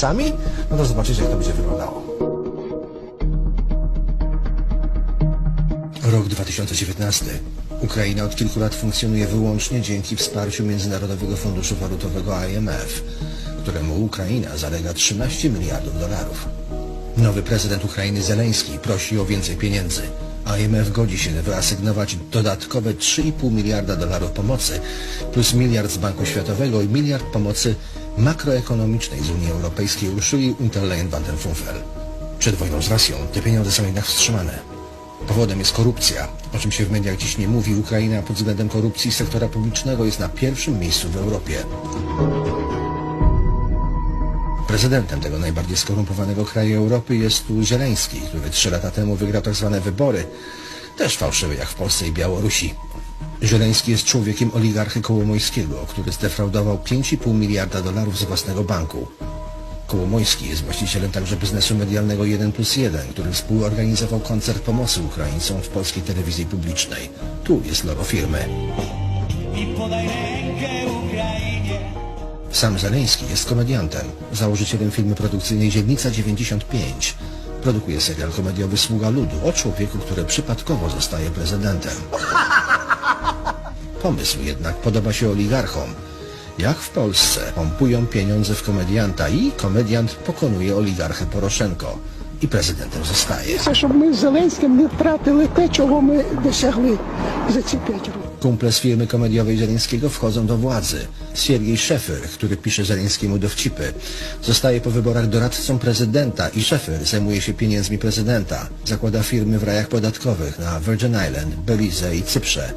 sami, no to zobaczycie, jak to będzie wyglądało. Rok 2019. Ukraina od kilku lat funkcjonuje wyłącznie dzięki wsparciu Międzynarodowego Funduszu Walutowego IMF, któremu Ukraina zalega 13 miliardów dolarów. Nowy prezydent Ukrainy Zeleński prosi o więcej pieniędzy. IMF godzi się wyasygnować dodatkowe 3,5 miliarda dolarów pomocy, plus miliard z Banku Światowego i miliard pomocy makroekonomicznej z Unii Europejskiej Ursuli Unterleyen van der Pfeffel. Przed wojną z Rosją te pieniądze są jednak wstrzymane. Powodem jest korupcja. O czym się w mediach dziś nie mówi, Ukraina pod względem korupcji sektora publicznego jest na pierwszym miejscu w Europie. Prezydentem tego najbardziej skorumpowanego kraju Europy jest tu Zieleński, który trzy lata temu wygrał tak zwane wybory, też fałszywe jak w Polsce i Białorusi. Zieleński jest człowiekiem oligarchy Kołomojskiego, który zdefraudował 5,5 miliarda dolarów z własnego banku. Kołomojski jest właścicielem także biznesu medialnego 1 plus 1, który współorganizował koncert pomocy Ukraińcom w polskiej telewizji publicznej. Tu jest logo firmy. i podaj rękę Ukrainie. Sam Zeleński jest komediantem, założycielem firmy produkcyjnej Dzielnica 95. Produkuje serial komediowy Sługa Ludu o człowieku, który przypadkowo zostaje prezydentem. Pomysł jednak podoba się oligarchom. Jak w Polsce pompują pieniądze w komedianta i komediant pokonuje oligarchę Poroszenko i prezydentem zostaje. Це щоб ми з Зеленським не втратили те, чого ми досягли за ці п'ять років. Kumple z firmy komediowej Zeleńskiego wchodzą do władzy. Siergiej Szefer, który pisze Zeleńskiemu dowcipy, zostaje po wyborach doradcą prezydenta i Szefer zajmuje się pieniędzmi prezydenta. Zakłada firmy w rajach podatkowych na Virgin Island, Belize i Cyprze.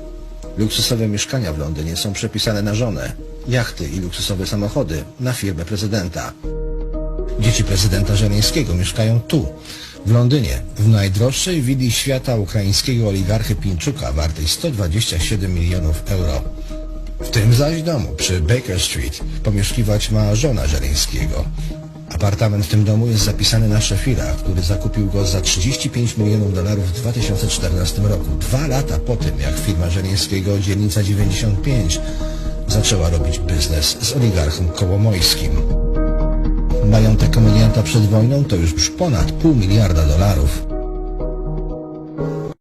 Luksusowe mieszkania w Londynie są przepisane na żonę. Jachty i luksusowe samochody na firmę prezydenta. Dzieci prezydenta Żeleńskiego mieszkają tu, w Londynie, w najdroższej willi świata ukraińskiego oligarchy Pińczuka wartej 127 milionów euro. W tym zaś domu przy Baker Street pomieszkiwać ma żona Żeleńskiego. Apartament w tym domu jest zapisany na Szefira, który zakupił go za 35 milionów dolarów w 2014 roku, dwa lata po tym, jak firma Żeleńskiego Dzielnica 95 zaczęła robić biznes z oligarchą Kołomojskim. Majątek komedianta przed wojną to już ponad pół miliarda dolarów.